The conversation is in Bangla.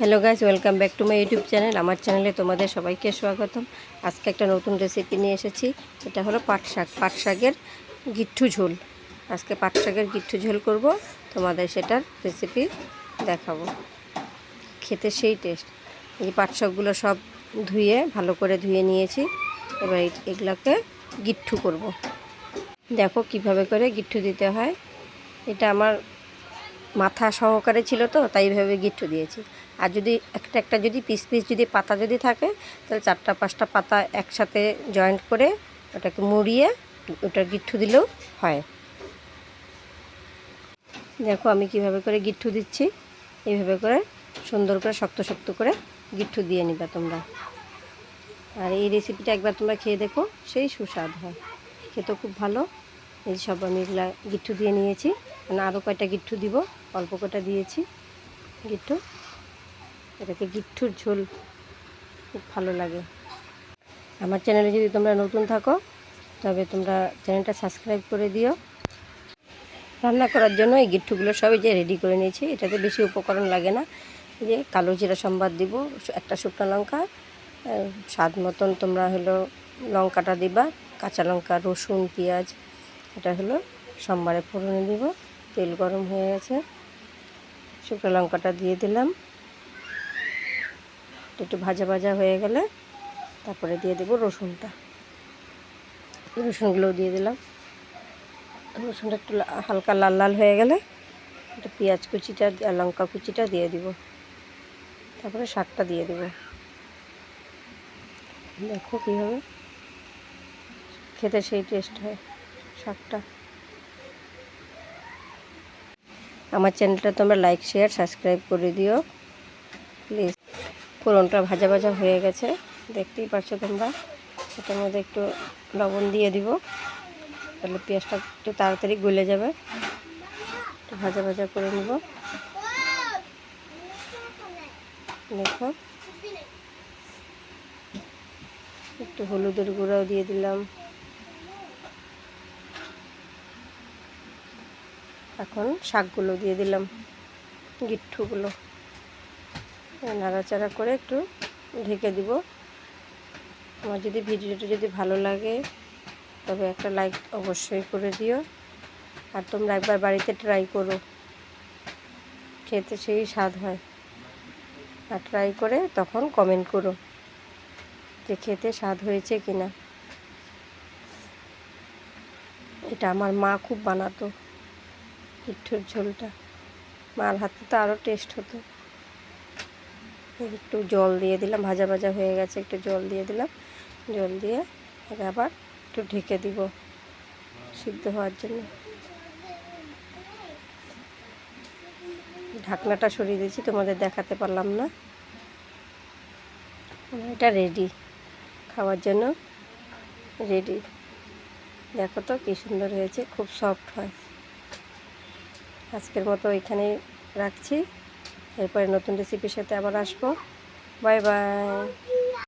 Hello guys welcome back to my YouTube channel আমার চ্যানেলে তোমাদের সবাইকে স্বাগতম। আজকে একটা নতুন রেসিপি নিয়ে এসেছি। এটা হলো পাট শাক। পাট শাকের গিট্টু ঝোল। আজকে পাট শাকের গিট্টু ঝোল করব। তোমাদের সেটার রেসিপি দেখাবো। খেতে সেই টেস্ট এই পাট শাকগুলো সব ধুয়ে, ভালো করে ধুয়ে নিয়েছি। এবার এগুলোকে গিট্টু করব। দেখো কীভাবে করে গিট্টু দিতে হয়। এটা আমার মাথা সহকারে ছিল তো, তাই এইভাবে গিট্টু দিয়েছি। আর যদি একটা একটা যদি পিস পিস যদি পাতা যদি থাকে, তাহলে চারটা পাঁচটা পাতা একসাথে জয়েন্ট করে ওটাকে মুড়িয়ে ওটা গিট্টু দিলেও হয়। দেখো আমি কীভাবে করে গিট্টু দিচ্ছি। এইভাবে করে সুন্দর করে শক্ত শক্ত করে গিট্টু দিয়ে নিবা তোমরা। আর এই রেসিপিটা একবার তোমরা খেয়ে দেখো, সেই সুস্বাদ হয়। খেতে খুব ভালো। এই সব আমি এগুলা গিট্টু দিয়ে নিয়েছি। মানে আরও কয়টা গিট্টু দিব? অল্প কটা দিয়েছি গিট্টু। এটাকে গিট্টুর ঝোল খুব ভালো লাগে। আমার চ্যানেলে যদি তোমরা নতুন থাকো, তবে তোমরা চ্যানেলটা সাবস্ক্রাইব করে দিও। রান্না করার জন্য এই গিট্টুগুলো সবই যে রেডি করে নিয়েছি। এটাতে বেশি উপকরণ লাগে না। যে কালো জিরা সম্বাদ দিব, একটা শুকনো লঙ্কা স্বাদ মতন তোমরা হলো লঙ্কাটা দিবা, কাঁচা লঙ্কা, রসুন, পেঁয়াজ, এটা হলো সোমবারে ফোড়নে দিব। তেল গরম হয়ে গেছে। শুকনো লঙ্কাটা দিয়ে দিলাম। একটু ভাজা ভাজা হয়ে গেলে তারপরে দিয়ে দেবো রসুনটা। রসুনগুলোও দিয়ে দিলাম। রসুনটা একটু হালকা লাল লাল হয়ে গেলে একটু পেঁয়াজ কুচিটা লঙ্কা কুচিটা দিয়ে দিব। তারপরে শাকটা দিয়ে দেব। দেখো কীভাবে খেতে সেই টেস্ট হয় শাকটা। আমার চ্যানেলটা তোমরা লাইক শেয়ার সাবস্ক্রাইব করে দিও। প্লিজ ফোড়নটা ভাজা ভাজা হয়ে গেছে। দেখতেই পাচ্ছ তোমরা? এটার মধ্যে একটু লবণ দিয়ে দিব। তাহলে পেঁয়াজটা একটু তাড়াতাড়ি গলে যাবে। একটু ভাজা ভাজা করে নিব। দেখো। একটু হলুদের গুঁড়াও দিয়ে দিলাম। এখন শাকগুলো দিয়ে দিলাম, গিট্টুগুলো। নাড়াচাড়া করে একটু ঢেকে দিব। আমার যদি ভিডিওটা যদি ভালো লাগে, তবে একটা লাইক অবশ্যই করে দিও। আর তোমরা একবার বাড়িতে ট্রাই করো, খেতে সেই স্বাদ হয়। আর ট্রাই করে তখন কমেন্ট করো যে খেতে স্বাদ হয়েছে কি না এটা আমার মা খুব বানাতো। পিঠুর ঝোলটা। মার হাতে তো আরও টেস্ট হতো। একটু জল দিয়ে দিলাম, ভাজা ভাজা হয়ে গেছে, একটু জল দিয়ে দিলাম। জল দিয়ে আবার একটু ঢেকে দিব সিদ্ধ হওয়ার জন্য। ঢাকনাটা সরিয়ে দিয়েছি, তোমাদের দেখাতে পারলাম না। এটা রেডি খাওয়ার জন্য রেডি দেখো তো কী সুন্দর হয়েছে, খুব সফট হয়। আজকের মতো এখানেই রাখছি। এরপরে নতুন রেসিপির সাথে আবার আসব। Bye bye